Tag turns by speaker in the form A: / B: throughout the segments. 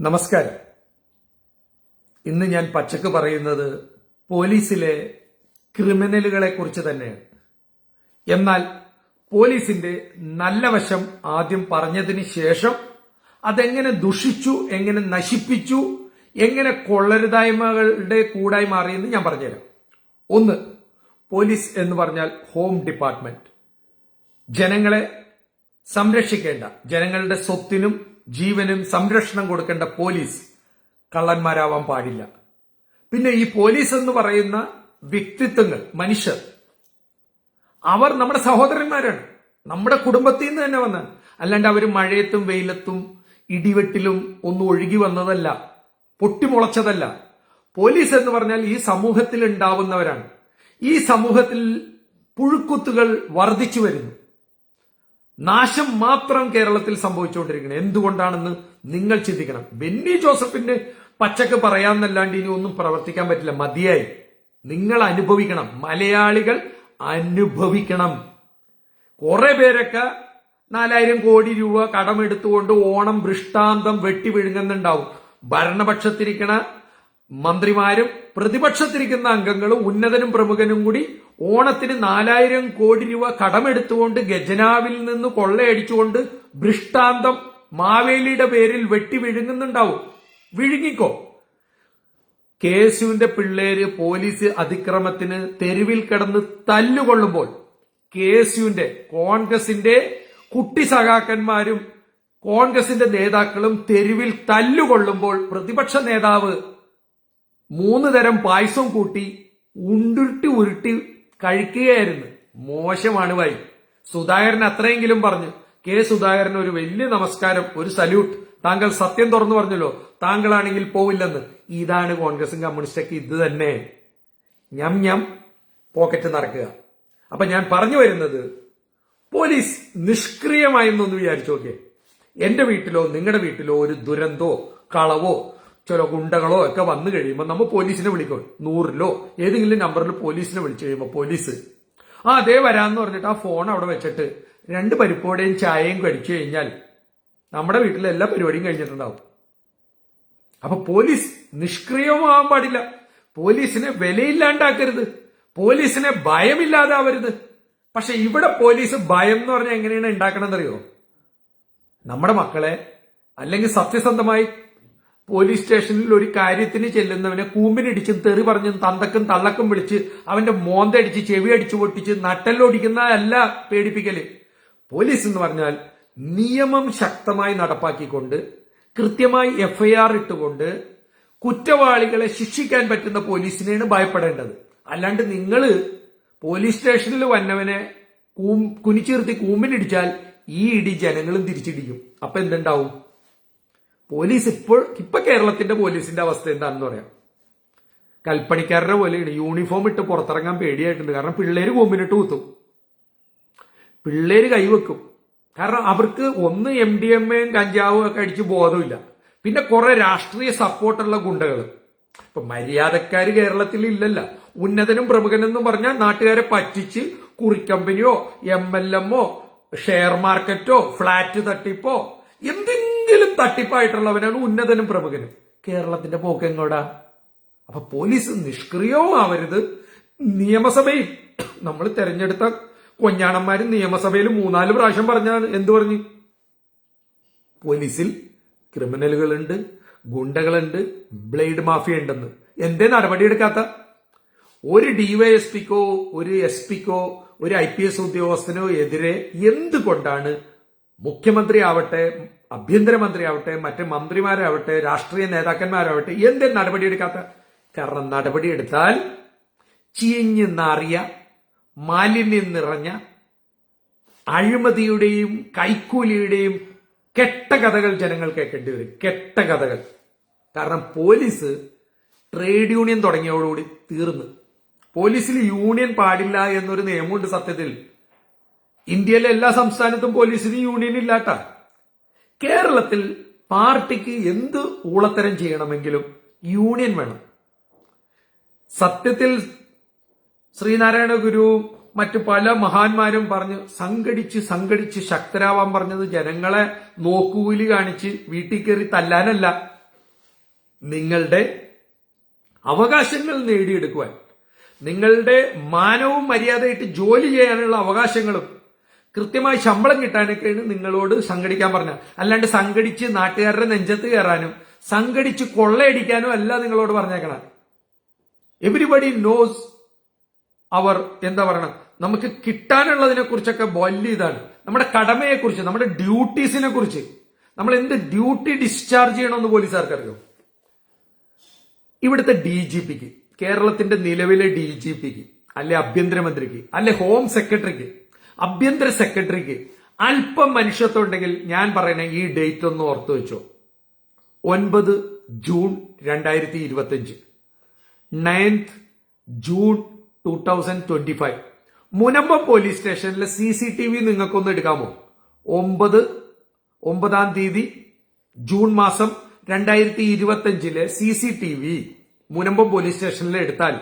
A: നമസ്കാരം. ഇന്ന് ഞാൻ പച്ചക്ക് പറയുന്നത് പോലീസിലെ ക്രിമിനലുകളെ കുറിച്ച് തന്നെയാണ്. എന്നാൽ പോലീസിന്റെ നല്ല വശം ആദ്യം പറഞ്ഞതിന് ശേഷം അതെങ്ങനെ ദുഷിച്ചു എങ്ങനെ നശിപ്പിച്ചു എങ്ങനെ കൊള്ളരുതായ്മകളുടെ കൂടായി മാറിയെന്ന് ഞാൻ പറഞ്ഞുതരാം. ഒന്ന് പോലീസ് എന്ന് പറഞ്ഞാൽ ഹോം ഡിപ്പാർട്ട്മെന്റ്. ജനങ്ങളെ സംരക്ഷിക്കേണ്ട ജനങ്ങളുടെ സ്വത്തിനും ജീവനും സംരക്ഷണം കൊടുക്കേണ്ട പോലീസ് കള്ളന്മാരാവാൻ പാടില്ല. പിന്നെ ഈ പോലീസ് എന്ന് പറയുന്ന വ്യക്തിത്വങ്ങൾ മനുഷ്യർ അവർ നമ്മുടെ സഹോദരന്മാരാണ്. നമ്മുടെ കുടുംബത്തിൽ നിന്ന് തന്നെ വന്ന അല്ലാണ്ട് അവർ മഴയത്തും വെയിലത്തും ഇടിവെട്ടിലും ഒന്നും ഒഴുകി വന്നതല്ല പൊട്ടിമുളച്ചതല്ല. പോലീസ് എന്ന് പറഞ്ഞാൽ ഈ സമൂഹത്തിൽ ഉണ്ടാവുന്നവരാണ്. ഈ സമൂഹത്തിൽ പുഴുക്കുത്തുകൾ വർദ്ധിച്ചു വരുന്നു. നാശം മാത്രം കേരളത്തിൽ സംഭവിച്ചുകൊണ്ടിരിക്കുന്നത്. എന്തുകൊണ്ടാണെന്ന് നിങ്ങൾ ചിന്തിക്കണം. ബെന്നി ജോസഫിന്റെ പച്ചക്ക് പറയാന്നല്ലാണ്ട് ഇനി ഒന്നും പ്രവർത്തിക്കാൻ പറ്റില്ല. മതിയായി. നിങ്ങൾ അനുഭവിക്കണം. മലയാളികൾ അനുഭവിക്കണം. കുറെ പേരൊക്കെ നാലായിരം കോടി രൂപ കടമെടുത്തുകൊണ്ട് ഓണം ദൃഷ്ടാന്തം വെട്ടി വിഴുങ്ങുന്നുണ്ടാവും. ഭരണപക്ഷത്തിരിക്കണ മന്ത്രിമാരും പ്രതിപക്ഷത്തിരിക്കുന്ന അംഗങ്ങളും ഉന്നതനും പ്രമുഖനും കൂടി ഓണത്തിന് നാലായിരം കോടി രൂപ കടമെടുത്തുകൊണ്ട് ഗജനാവിൽ നിന്ന് കൊള്ളയടിച്ചുകൊണ്ട് ഭൃഷ്ടാന്തം മാവേലിയുടെ പേരിൽ വെട്ടി വിഴുങ്ങുന്നുണ്ടാവും. വിഴുങ്ങിക്കോ? കേശുവിന്റെ പിള്ളേര് പോലീസ് അതിക്രമത്തിന് തെരുവിൽ കിടന്ന് തല്ലുകൊള്ളുമ്പോൾ കേസുവിന്റെ കോൺഗ്രസിന്റെ കുട്ടി സഖാക്കന്മാരും കോൺഗ്രസിന്റെ നേതാക്കളും തെരുവിൽ തല്ലുകൊള്ളുമ്പോൾ പ്രതിപക്ഷ നേതാവ് മൂന്ന് തരം പായസം കൂട്ടി ഉണ്ടുരുട്ടി ഉരുട്ടി കഴിക്കുകയായിരുന്നു. മോശമാണ് വൈ. സുധാകരൻ അത്രയെങ്കിലും പറഞ്ഞു കെ സുധാകരൻ ഒരു വലിയ നമസ്കാരം ഒരു സല്യൂട്ട്. താങ്കൾ സത്യം തുറന്നു പറഞ്ഞല്ലോ താങ്കളാണെങ്കിൽ പോവില്ലെന്ന്. ഇതാണ് കോൺഗ്രസും കമ്മ്യൂണിസ്റ്റൊക്കെ ഇത് തന്നെ. ഞം ഞം പോക്കറ്റ് നടക്കുക. അപ്പൊ ഞാൻ പറഞ്ഞു വരുന്നത് പോലീസ് നിഷ്ക്രിയമായെന്നൊന്ന് വിചാരിച്ചു നോക്കിയേ. എന്റെ വീട്ടിലോ നിങ്ങളുടെ വീട്ടിലോ ഒരു ദുരന്തോ കളവോ ചില ഗുണ്ടകളോ ഒക്കെ വന്നു കഴിയുമ്പോൾ നമ്മൾ പോലീസിനെ വിളിക്കും. നൂറിലോ ഏതെങ്കിലും നമ്പറിൽ പോലീസിനെ വിളിച്ചു കഴിയുമ്പോൾ പോലീസ്. ആ അതേ വരാമെന്ന് പറഞ്ഞിട്ട് ആ ഫോൺ അവിടെ വെച്ചിട്ട് രണ്ട് പരിപ്പോടെയും ചായയും കഴിച്ചു കഴിഞ്ഞാൽ നമ്മുടെ വീട്ടിലെ എല്ലാ പരിപാടിയും കഴിഞ്ഞിട്ടുണ്ടാവും. അപ്പൊ പോലീസ് നിഷ്ക്രിയമാവാൻ പാടില്ല. പോലീസിനെ വിലയില്ലാണ്ടാക്കരുത്. പോലീസിനെ ഭയമില്ലാതാവരുത്. പക്ഷെ ഇവിടെ പോലീസ് ഭയം എന്ന് പറഞ്ഞാൽ എങ്ങനെയാണ് ഉണ്ടാക്കണമെന്നറിയോ നമ്മുടെ മക്കളെ അല്ലെങ്കിൽ സത്യസന്ധമായി പോലീസ് സ്റ്റേഷനിൽ ഒരു കാര്യത്തിന് ചെല്ലുന്നവനെ കൂമ്പിനിടിച്ചും തെറി പറഞ്ഞും തന്തക്കും തള്ളക്കും വിളിച്ച് അവന്റെ മോന്തടിച്ച് ചെവി അടിച്ചു പൊട്ടിച്ച് നട്ടല്ലൊടിക്കുന്നതല്ല പേടിപ്പിക്കൽ. പോലീസ് എന്ന് പറഞ്ഞാൽ നിയമം ശക്തമായി നടപ്പാക്കിക്കൊണ്ട് കൃത്യമായി എഫ്ഐആർ ഇട്ടുകൊണ്ട് കുറ്റവാളികളെ ശിക്ഷിക്കാൻ പറ്റുന്ന പോലീസിനെയാണ് ഭയപ്പെടേണ്ടത്. അല്ലാണ്ട് നിങ്ങൾ പോലീസ് സ്റ്റേഷനിൽ വന്നവനെ കുനിച്ചിർത്തി കൂമ്പിനിടിച്ചാൽ ഈ ഇടി ജനങ്ങളും തിരിച്ചിടിക്കും. അപ്പൊ എന്തുണ്ടാവും? പോലീസ് ഇപ്പോൾ ഇപ്പൊ കേരളത്തിന്റെ പോലീസിന്റെ അവസ്ഥ എന്താണെന്ന് പറയാം. കൽപ്പണിക്കാരുടെ പോലെയാണ്. യൂണിഫോം ഇട്ട് പുറത്തിറങ്ങാൻ പേടിയായിട്ടുണ്ട്. കാരണം പിള്ളേര് കോമ്പിനിട്ട് കുത്തും. പിള്ളേര് കൈവെക്കും. കാരണം അവർക്ക് ഒന്ന് എം ഡി എം എയും കഞ്ചാവും ഒക്കെ അടിച്ച് ബോധമില്ല. പിന്നെ കുറെ രാഷ്ട്രീയ സപ്പോർട്ടുള്ള ഗുണ്ടകൾ ഇപ്പൊ മര്യാദക്കാർ കേരളത്തിൽ ഇല്ലല്ല. ഉന്നതനും പ്രമുഖനെന്നും പറഞ്ഞാൽ നാട്ടുകാരെ പറ്റിച്ച് കുറിക്കമ്പനിയോ എം എൽ എമ്മോ ഷെയർ മാർക്കറ്റോ ഫ്ളാറ്റ് തട്ടിപ്പോ എന്തെങ്കിലും തട്ടിപ്പായിട്ടുള്ളവനാണ് ഉന്നതനും പ്രമുഖനും. കേരളത്തിന്റെ പോക്കെങ്ങോടാ അപ്പൊ പോലീസ് നിഷ്ക്രിയവും ആവരുത് നിയമസഭയിൽ നമ്മൾ തെരഞ്ഞെടുത്ത കൊഞ്ഞാണന്മാര് നിയമസഭയിൽ മൂന്നാൽ പ്രാവശ്യം പറഞ്ഞാണ് എന്തു പറഞ്ഞു? പോലീസിൽ ക്രിമിനലുകളുണ്ട് ഗുണ്ടകളുണ്ട് ബ്ലേഡ് മാഫിയ ഉണ്ടെന്ന്. എന്തേ നടപടിയെടുക്കാത്ത ഒരു ഡിവൈഎസ്പിക്കോ ഒരു എസ് പിക്കോ ഒരു ഐ പി എസ് ഉദ്യോഗസ്ഥനോ എതിരെ എന്തുകൊണ്ടാണ് മുഖ്യമന്ത്രി ആവട്ടെ ആഭ്യന്തരമന്ത്രി ആവട്ടെ മറ്റ് മന്ത്രിമാരാവട്ടെ രാഷ്ട്രീയ നേതാക്കന്മാരാവട്ടെ എന്തേ നടപടിയെടുക്കാത്ത? കാരണം നടപടിയെടുത്താൽ ചീഞ്ഞ് നാറിയ മാലിന്യം നിറഞ്ഞ അഴിമതിയുടെയും കൈക്കൂലിയുടെയും കെട്ട കഥകൾ ജനങ്ങൾ കേൾക്കേണ്ടി വരും. കെട്ട കഥകൾ. കാരണം പോലീസ് ട്രേഡ് യൂണിയൻ തുടങ്ങിയതോടുകൂടി തീർന്നു. പോലീസിൽ യൂണിയൻ പാടില്ല എന്നൊരു നിയമമുണ്ട് സത്യത്തിൽ. ഇന്ത്യയിലെ എല്ലാ സംസ്ഥാനത്തും പോലീസിന് യൂണിയൻ ഇല്ലാട്ട കേരളത്തിൽ പാർട്ടിക്ക് എന്ത് ഊളത്തരം ചെയ്യണമെങ്കിലും യൂണിയൻ വേണം. സത്യത്തിൽ ശ്രീനാരായണ ഗുരു മറ്റു പല മഹാന്മാരും പറഞ്ഞ് സംഘടിച്ച് സംഘടിച്ച് ശക്തരാവാൻ പറഞ്ഞത് ജനങ്ങളെ നോക്കൂലി കാണിച്ച് വീട്ടിൽ കയറി തല്ലാനല്ല. നിങ്ങളുടെ അവകാശങ്ങൾ നേടിയെടുക്കുവാൻ നിങ്ങളുടെ മാനവും മര്യാദയായിട്ട് ജോലി ചെയ്യാനുള്ള അവകാശങ്ങളും കൃത്യമായി ശമ്പളം കിട്ടാനൊക്കെയാണ് നിങ്ങളോട് സംഘടിക്കാൻ പറഞ്ഞ. അല്ലാണ്ട് സംഘടിച്ച് നാട്ടുകാരുടെ നെഞ്ചത്ത് കയറാനും സംഘടിച്ച് കൊള്ളയടിക്കാനും അല്ല നിങ്ങളോട് പറഞ്ഞേക്കണം. എവരിബഡി നോസ് അവർ എന്താ പറയണം? നമുക്ക് കിട്ടാനുള്ളതിനെ കുറിച്ചൊക്കെ വലിയ ഇതാണ്. നമ്മുടെ കടമയെക്കുറിച്ച് നമ്മുടെ ഡ്യൂട്ടീസിനെ കുറിച്ച് നമ്മൾ എന്ത് ഡ്യൂട്ടി ഡിസ്ചാർജ് ചെയ്യണമെന്ന് പോലീസുകാർക്ക് അറിയോ ഇവിടുത്തെ ഡി ജി പിക്ക് കേരളത്തിന്റെ നിലവിലെ ഡി ജി പിക്ക് അല്ലെ ആഭ്യന്തരമന്ത്രിക്ക് അല്ലെ ഹോം സെക്രട്ടറിക്ക് ആഭ്യന്തര സെക്രട്ടറിക്ക് അല്പം മനുഷ്യത്വം ഉണ്ടെങ്കിൽ ഞാൻ പറയണ ഈ ഡേറ്റ് ഒന്ന് ഓർത്തു വെച്ചോ. ഒൻപത് ജൂൺ രണ്ടായിരത്തി ഇരുപത്തി അഞ്ച് ninth June two thousand twenty five. Munambam police സ്റ്റേഷനിലെ സി സി ടി വി നിങ്ങൾക്കൊന്ന് എടുക്കാമോ? ഒമ്പത് ഒമ്പതാം തീയതി ജൂൺ മാസം രണ്ടായിരത്തി ഇരുപത്തി അഞ്ചിലെ C C T V Munambam police സ്റ്റേഷനിൽ എടുത്താൽ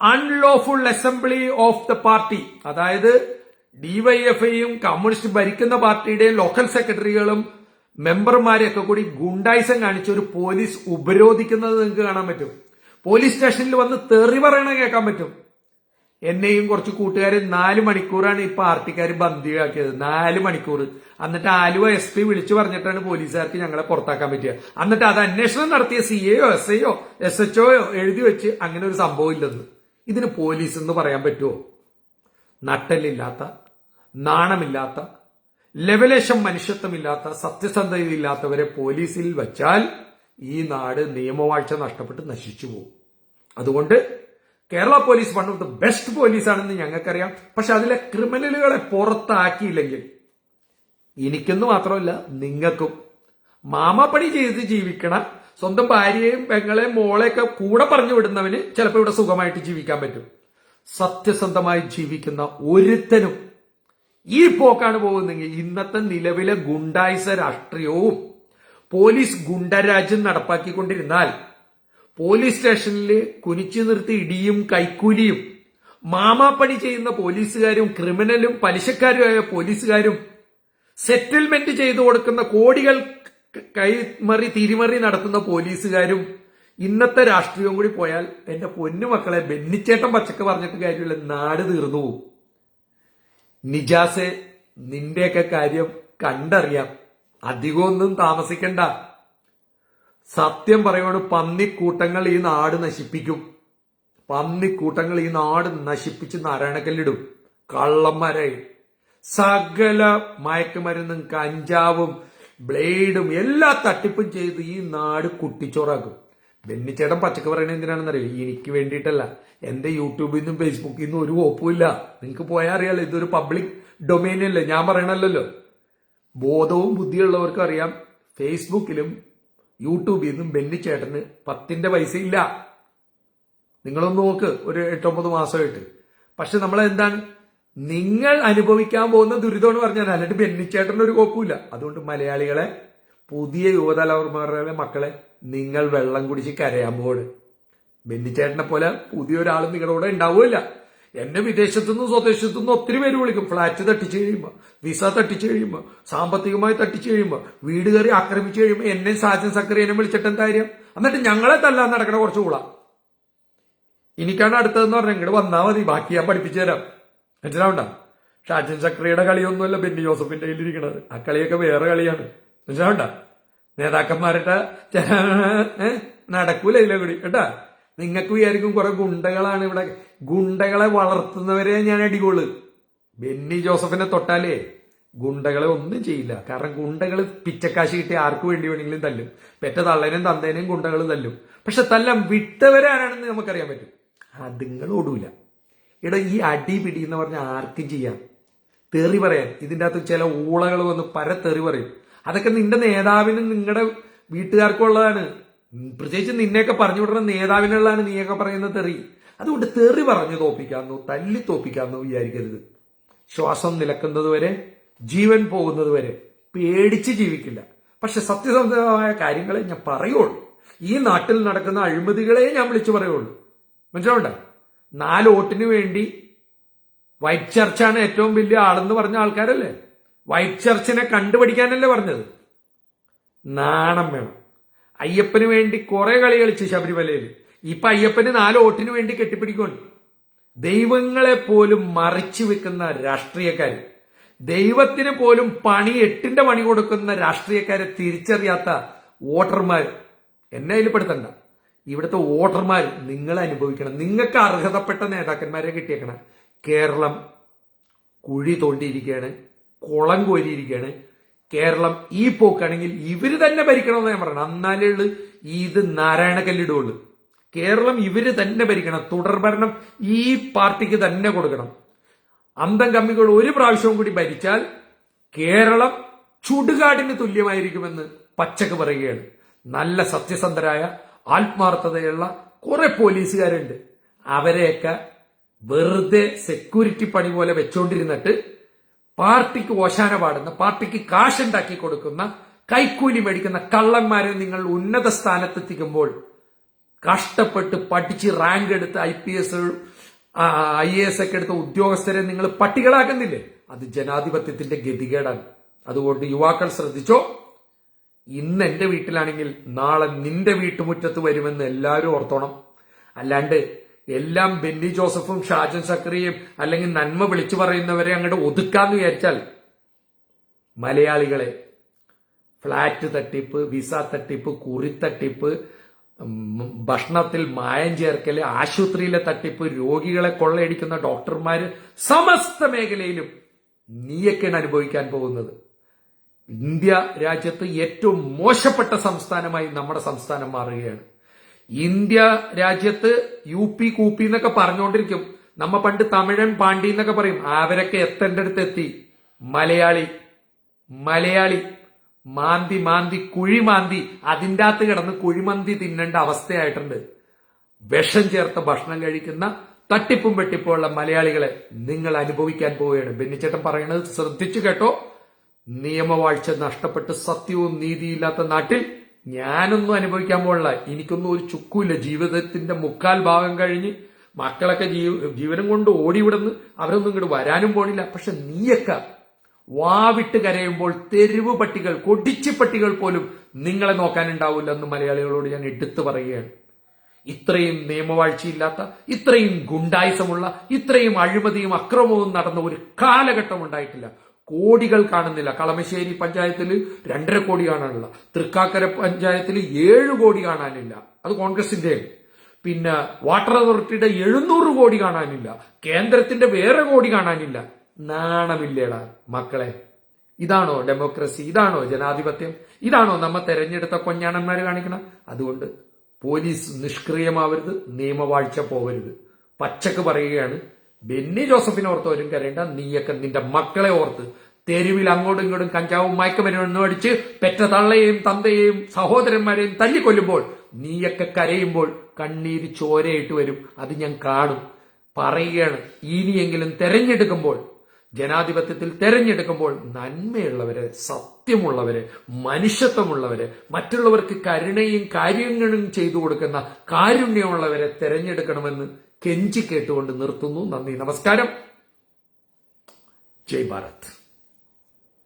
A: unlawful assembly of the party അതായത് ഡിവൈഎഫ്ഐയും കമ്മ്യൂണിസ്റ്റ് ഭരിക്കുന്ന പാർട്ടിയുടെ ലോക്കൽ സെക്രട്ടറികളും മെമ്പർമാരെയൊക്കെ കൂടി ഗുണ്ടായിസം കാണിച്ച് ഒരു പോലീസ് ഉപരോധിക്കുന്നത് നിങ്ങൾക്ക് കാണാൻ പറ്റും. പോലീസ് സ്റ്റേഷനിൽ വന്ന് തെറി പറയണ കേൾക്കാൻ പറ്റും. എന്നെയും കുറച്ച് കൂട്ടുകാരെ നാല് മണിക്കൂറാണ് ഈ പാർട്ടിക്കാർ ബന്ദിയാക്കിയത്. നാല് മണിക്കൂർ. എന്നിട്ട് ആലുവ എസ് പി വിളിച്ചു പറഞ്ഞിട്ടാണ് പോലീസുകാർക്ക് ഞങ്ങളെ പുറത്താക്കാൻ പറ്റിയ. എന്നിട്ട് അത് അന്വേഷണം നടത്തിയ സി എയോ എസ് ഐയോ എസ് എച്ച് ഒയോ എഴുതി വെച്ച് അങ്ങനെ ഒരു സംഭവം ഇല്ലെന്ന്. ഇതിന് പോലീസ് എന്ന് പറയാൻ പറ്റുമോ നട്ടലില്ലാത്ത നാണമില്ലാത്ത ലെവലേശം മനുഷ്യത്വമില്ലാത്ത സത്യസന്ധതയില്ലാത്തവരെ പോലീസിൽ വച്ചാൽ ഈ നാട് നിയമവാഴ്ച നഷ്ടപ്പെട്ട് നശിച്ചു പോകും. അതുകൊണ്ട് Kerala police one of the best പോലീസാണെന്ന് ഞങ്ങൾക്കറിയാം. പക്ഷെ അതിലെ ക്രിമിനലുകളെ പുറത്താക്കിയില്ലെങ്കിൽ എനിക്കെന്ന് മാത്രമല്ല നിങ്ങൾക്കും. മാമാപ്പണി ചെയ്ത് ജീവിക്കണം. സ്വന്തം ഭാര്യയെയും പെങ്ങളെയും മോളെയൊക്കെ കൂടെ പറഞ്ഞു വിടുന്നവന് ചിലപ്പോൾ ഇവിടെ സുഖമായിട്ട് ജീവിക്കാൻ പറ്റും. സത്യസന്ധമായി ജീവിക്കുന്ന ഒരുത്തനും ഈ പോക്കാണ് പോകുന്നെങ്കിൽ ഇന്നത്തെ നിലവിലെ ഗുണ്ടായിസ രാഷ്ട്രീയവും പോലീസ് ഗുണ്ടരാജ്യം നടപ്പാക്കിക്കൊണ്ടിരുന്നാൽ പോലീസ് സ്റ്റേഷനിൽ കുനിച്ചു നിർത്തി ഇടിയും കൈക്കൂലിയും മാമാപ്പണി ചെയ്യുന്ന പോലീസുകാരും ക്രിമിനലും പലിശക്കാരുമായ പോലീസുകാരും സെറ്റിൽമെന്റ് ചെയ്തു കൊടുക്കുന്ന കോടികൾ കൈമറി തിരിമറി നടത്തുന്ന പോലീസുകാരും ഇന്നത്തെ രാഷ്ട്രീയവും കൂടി പോയാൽ എന്റെ പൊന്നുമക്കളെ മക്കളെ ബെന്നിച്ചേട്ടൻ പച്ചക്ക് പറഞ്ഞിട്ട് കാര്യമില്ല നാട് തീർന്നു പോകും നിജാസെ നിന്റെയൊക്കെ കാര്യം കണ്ടറിയാം. അധികമൊന്നും താമസിക്കണ്ട. സത്യം പറയുവാണ് പന്നിക്കൂട്ടങ്ങൾ ഈ നാട് നശിപ്പിക്കും. പന്നിക്കൂട്ടങ്ങൾ ഈ നാട് നശിപ്പിച്ച് നാരായണക്കല്ലിടും. കള്ളന്മാരായി. സകല മയക്കുമരുന്നും കഞ്ചാവും ബ്ലേഡും എല്ലാ തട്ടിപ്പും ചെയ്ത് ഈ നാട് കുട്ടിച്ചോറാക്കും. ബെന്നിച്ചേട്ടൻ പച്ചക്ക് പറയുന്നത് എന്തിനാണെന്നറിയോ? എനിക്ക് വേണ്ടിയിട്ടല്ല. എന്റെ യൂട്യൂബിൽ നിന്നും ഫേസ്ബുക്കിൽ നിന്നും ഒരു കോപ്പുമില്ല നിങ്ങൾക്ക് പോയാൽ അറിയാലോ ഇതൊരു പബ്ലിക് ഡൊമൈൻ അല്ലേ ഞാൻ പറയണല്ലോ ബോധവും ബുദ്ധിയുള്ളവർക്കും അറിയാം ഫേസ്ബുക്കിലും യൂട്യൂബിൽ നിന്നും ബെന്നിച്ചേട്ടന് പത്തിന്റെ പൈസ ഇല്ല. നിങ്ങളൊന്ന് നോക്ക് ഒരു എട്ടൊമ്പത് മാസമായിട്ട്. പക്ഷെ നമ്മൾ എന്താണ് നിങ്ങൾ അനുഭവിക്കാൻ പോകുന്ന ദുരിതം എന്ന് പറഞ്ഞാൽ അല്ലാണ്ട് ബെന്നിച്ചേട്ടൻ ഒരു കുഴപ്പമില്ല അതുകൊണ്ട് മലയാളികളെ പുതിയ യുവതലമുറയിലെ മക്കളെ നിങ്ങൾ വെള്ളം കുടിച്ച് കരയാൻ പോട് ബെന്നിച്ചേട്ടനെ പോലെ പുതിയൊരാൾ നിങ്ങളുടെ കൂടെ ഉണ്ടാവില്ല എന്നെ വിദേശത്തുനിന്നും സ്വദേശത്തുനിന്നും ഒത്തിരി പേര് വിളിക്കും. ഫ്ലാറ്റ് തട്ടിച്ചു കഴിയുമ്പോൾ വിസ തട്ടിച്ചു കഴിയുമ്പോൾ സാമ്പത്തികമായി തട്ടിച്ചു കഴിയുമ്പോൾ വീട് കയറി ആക്രമിച്ചു കഴിയുമ്പോൾ എന്നെ സാജൻ സക്കറിയനെ വിളിച്ചിട്ട് എന്താ കാര്യം? എന്നിട്ട് ഞങ്ങളെ തല്ലാൻ നടക്കണ കുറച്ച് കൂടാ എനിക്കാണ് അടുത്തതെന്ന് പറഞ്ഞാൽ ഇങ്ങോട്ട് വന്നാൽ മതി. ബാക്കി ഞാൻ പഠിപ്പിച്ചു തരാം. മനസ്സിലാവണ്ട? ഷാജൻ സക്രിയുടെ കളിയൊന്നുമല്ല ബെന്നി ജോസഫിന്റെ കയ്യിലിരിക്കണത്. ആ കളിയൊക്കെ വേറെ കളിയാണ്. മനസ്സിലാവണ്ട? നേതാക്കന്മാരുടെ നടക്കൂല ഇതിലെ കൂടി. കേട്ടാ? നിങ്ങൾക്ക് വിചാരിക്കും കുറെ ഗുണ്ടകളാണ് ഇവിടെ. ഗുണ്ടകളെ വളർത്തുന്നവരെ ഞാൻ അടികൊള്ളു. ബെന്നി ജോസഫിനെ തൊട്ടാലേ ഗുണ്ടകളെ ഒന്നും ചെയ്യില്ല. കാരണം ഗുണ്ടകൾ പിച്ചക്കാശ് കിട്ടി ആർക്ക് വേണ്ടി വേണമെങ്കിലും തല്ലും. പെറ്റ തള്ളനും തന്തേനും ഗുണ്ടകൾ തല്ലും. പക്ഷെ തല്ലം വിട്ടവരാരാണെന്ന് നമുക്കറിയാൻ പറ്റും. അതുങ്ങൾ ഓടൂല. ഇവിടെ ഈ അടി പിടിയെന്ന് എന്ന് പറഞ്ഞാൽ ആർക്കും ചെയ്യാം. തെറി പറയാൻ. ഇതിന്റെ അകത്ത് ചില ഊളകൾ വന്ന് പര തെറി പറയും. അതൊക്കെ നിന്റെ നേതാവിനും നിങ്ങളുടെ വീട്ടുകാർക്കും ഉള്ളതാണ് പ്രത്യേകിച്ച് നിന്നെയൊക്കെ പറഞ്ഞു വിടുന്ന നേതാവിനുള്ളതാണ് നീയൊക്കെ പറയുന്ന തെറി. അതുകൊണ്ട് തെറി പറഞ്ഞു തോപ്പിക്കാമെന്നോ തല്ലി തോപ്പിക്കാമെന്നോ വിചാരിക്കരുത്. ശ്വാസം നിലക്കുന്നത് വരെ ജീവൻ പോകുന്നത് വരെ പേടിച്ച് ജീവിക്കില്ല. പക്ഷെ സത്യസന്ധമായ കാര്യങ്ങളെ ഞാൻ പറയുള്ളൂ. ഈ നാട്ടിൽ നടക്കുന്ന അഴിമതികളെ ഞാൻ വിളിച്ചു പറയുള്ളൂ. മനസ്സിലാവണ്ട? നാല് വോട്ടിന് വേണ്ടി വൈറ്റ് ചർച്ചാണ് ഏറ്റവും വലിയ ആളെന്ന് പറഞ്ഞ ആൾക്കാരല്ലേ? വൈറ്റ് ചർച്ചിനെ കണ്ടുപിടിക്കാനല്ലേ പറഞ്ഞത്? നാണം വേണം. അയ്യപ്പന് വേണ്ടി കുറെ കളി കളിച്ചു ശബരിമലയിൽ. ഇപ്പൊ അയ്യപ്പന് നാല് വോട്ടിന് വേണ്ടി കെട്ടിപ്പിടിക്കുകയാണ് ദൈവങ്ങളെ പോലും മറിച്ചു വെക്കുന്ന രാഷ്ട്രീയക്കാർ. ദൈവത്തിന് പോലും പണി എട്ടിന്റെ പണി കൊടുക്കുന്ന രാഷ്ട്രീയക്കാരെ തിരിച്ചറിയാത്ത വോട്ടർമാർ എന്നെ അതിൽ പെടുത്തണ്ട ഇവിടുത്തെ വോട്ടർമാർ നിങ്ങൾ അനുഭവിക്കണം. നിങ്ങൾക്ക് അർഹതപ്പെട്ട നേതാക്കന്മാരെ കിട്ടിയേക്കണം. കേരളം കുഴി തോണ്ടിയിരിക്കുകയാണ്. കുളം കോരിയിരിക്കുകയാണ് കേരളം ഈ പോക്കാണെങ്കിൽ ഇവർ തന്നെ ഭരിക്കണമെന്ന് ഞാൻ പറയണം എന്നാലേ ഉള്ളു ഇത് നാരായണ കേരളം ഇവർ തന്നെ ഭരിക്കണം. തുടർഭരണം ഈ പാർട്ടിക്ക് തന്നെ കൊടുക്കണം. അന്തം കമ്മികൾ ഒരു പ്രാവശ്യവും കൂടി ഭരിച്ചാൽ കേരളം ചുടുകാടിന് തുല്യമായിരിക്കുമെന്ന് പച്ചക്ക് പറയുകയാണ്. നല്ല സത്യസന്ധരായ ആത്മാർത്ഥതയുള്ള കുറെ പോലീസുകാരുണ്ട്. അവരെയൊക്കെ വെറുതെ സെക്യൂരിറ്റി പണി പോലെ വെച്ചോണ്ടിരുന്നിട്ട് പാർട്ടിക്ക് ഓശാന പാടുന്ന പാർട്ടിക്ക് കാശുണ്ടാക്കി കൊടുക്കുന്ന കൈക്കൂലി മേടിക്കുന്ന കള്ളന്മാരെ നിങ്ങൾ ഉന്നത സ്ഥാനത്തെത്തിക്കുമ്പോൾ കഷ്ടപ്പെട്ട് പഠിച്ച് റാങ്ക് എടുത്ത് I P S I A S ഒക്കെ എടുത്ത ഉദ്യോഗസ്ഥരെ നിങ്ങൾ പട്ടികളാക്കുന്നില്ലേ? അത് ജനാധിപത്യത്തിന്റെ ഗതികേടാണ്. അതുകൊണ്ട് യുവാക്കൾ ശ്രദ്ധിച്ചോ? ഇന്ന് എന്റെ വീട്ടിലാണെങ്കിൽ നാളെ നിന്റെ വീട്ടുമുറ്റത്ത് വരുമെന്ന് എല്ലാവരും ഓർത്തോണം. അല്ലാണ്ട് എല്ലാം ബെന്നി ജോസഫും ഷാജൻ സക്രിയും അല്ലെങ്കിൽ നന്മ വിളിച്ചു പറയുന്നവരെ അങ്ങോട്ട് ഒതുക്കാന്ന് വിചാരിച്ചാൽ മലയാളികളെ ഫ്ളാറ്റ് തട്ടിപ്പ് വിസ തട്ടിപ്പ് കുറി തട്ടിപ്പ് ഭക്ഷണത്തിൽ മായം ചേർക്കൽ ആശുപത്രിയിലെ തട്ടിപ്പ് രോഗികളെ കൊള്ളയടിക്കുന്ന ഡോക്ടർമാര് സമസ്ത മേഖലയിലും നീയൊക്കെയാണ് അനുഭവിക്കാൻ പോകുന്നത്. ഇന്ത്യ രാജ്യത്ത് ഏറ്റവും മോശപ്പെട്ട സംസ്ഥാനമായി നമ്മുടെ സംസ്ഥാനം മാറുകയാണ്. ഇന്ത്യ രാജ്യത്ത് യു പി കൂപ്പി എന്നൊക്കെ പറഞ്ഞുകൊണ്ടിരിക്കും നമ്മ പണ്ട് തമിഴൻ പാണ്ഡി എന്നൊക്കെ പറയും. അവരൊക്കെ എത്തേണ്ട അടുത്ത് എത്തി മലയാളി മലയാളി മാന്തി മാന്തി കുഴി മാന്തി. അതിന്റെ അകത്ത് കിടന്ന് കുഴിമന്തി തിന്നേണ്ട അവസ്ഥയായിട്ടുണ്ട്. വിഷം ചേർത്ത ഭക്ഷണം കഴിക്കുന്ന തട്ടിപ്പും വെട്ടിപ്പുമുള്ള മലയാളികളെ നിങ്ങൾ അനുഭവിക്കാൻ പോവുകയാണ്. ബെന്നിച്ചേട്ടൻ പറയുന്നത് ശ്രദ്ധിച്ചു കേട്ടോ. നിയമവാഴ്ച നഷ്ടപ്പെട്ട് സത്യവും നീതിയില്ലാത്ത നാട്ടിൽ ഞാനൊന്നും അനുഭവിക്കാൻ പോകണില്ല എനിക്കൊന്നും ഒരു ചുക്കുമില്ല. ജീവിതത്തിന്റെ മുക്കാൽ ഭാഗം കഴിഞ്ഞ് മക്കളൊക്കെ ജീവ ജീവനം കൊണ്ട് ഓടിവിടുന്ന് അവരൊന്നും ഇങ്ങോട്ട് വരാനും പോണില്ല. പക്ഷെ നീയൊക്കെ വാവിട്ട് കരയുമ്പോൾ തെരുവ് പട്ടികൾ കൊടിച്ചു പട്ടികൾ പോലും നിങ്ങളെ നോക്കാനുണ്ടാവില്ല എന്ന് മലയാളികളോട് ഞാൻ എടുത്തു പറയുകയാണ്. ഇത്രയും നിയമവാഴ്ചയില്ലാത്ത ഇത്രയും ഗുണ്ടായുസമുള്ള ഇത്രയും അഴിമതിയും അക്രമവും നടന്ന ഒരു കാലഘട്ടം ഉണ്ടായിട്ടില്ല. കോടികൾ കാണുന്നില്ല. കളമശ്ശേരി പഞ്ചായത്തിൽ രണ്ടര കോടി കാണാനില്ല തൃക്കാക്കര പഞ്ചായത്തിൽ ഏഴ് കോടി കാണാനില്ല. അത് കോൺഗ്രസിന്റെ. പിന്നെ വാട്ടർ അതോറിറ്റിയുടെ എഴുന്നൂറ് കോടി കാണാനില്ല. കേന്ദ്രത്തിന്റെ വേറെ കോടി കാണാനില്ല. നാണമില്ലേടാ മക്കളെ. ഇതാണോ ഡെമോക്രസി? ഇതാണോ ജനാധിപത്യം? ഇതാണോ നമ്മ തെരഞ്ഞെടുത്ത കൊഞ്ഞാണന്മാർ കാണിക്കണം? അതുകൊണ്ട് പോലീസ് നിഷ്ക്രിയമാവരുത് നിയമവാഴ്ച പോവരുത് പച്ചക്ക് പറയുകയാണ് ബെന്നി ജോസഫിനെ ഓർത്ത് ഒരു കരയേണ്ട. നീയൊക്കെ നിന്റെ മക്കളെ ഓർത്ത് തെരുവിൽ അങ്ങോട്ടും ഇങ്ങോട്ടും കഞ്ചാവും മയക്കുമരുന്നും അടിച്ച് പെറ്റ തള്ളയെയും തന്തയെയും സഹോദരന്മാരെയും തല്ലിക്കൊല്ലുമ്പോൾ നീയൊക്കെ കരയുമ്പോൾ കണ്ണീര് ചോരയിട്ട് വരും. അത് ഞാൻ കാണും. പറയുകയാണ്. ഇനിയെങ്കിലും തെരഞ്ഞെടുക്കുമ്പോൾ ജനാധിപത്യത്തിൽ തെരഞ്ഞെടുക്കുമ്പോൾ നന്മയുള്ളവരെ സത്യമുള്ളവരെ മനുഷ്യത്വമുള്ളവരെ മറ്റുള്ളവർക്ക് കരുണയും കാര്യങ്ങളും ചെയ്തു കൊടുക്കുന്ന കാരുണ്യമുള്ളവരെ തെരഞ്ഞെടുക്കണമെന്ന് കെഞ്ചി കേട്ടുകൊണ്ട് നിർത്തുന്നു. നന്ദി നമസ്കാരം. ജയ് ഭാരത്.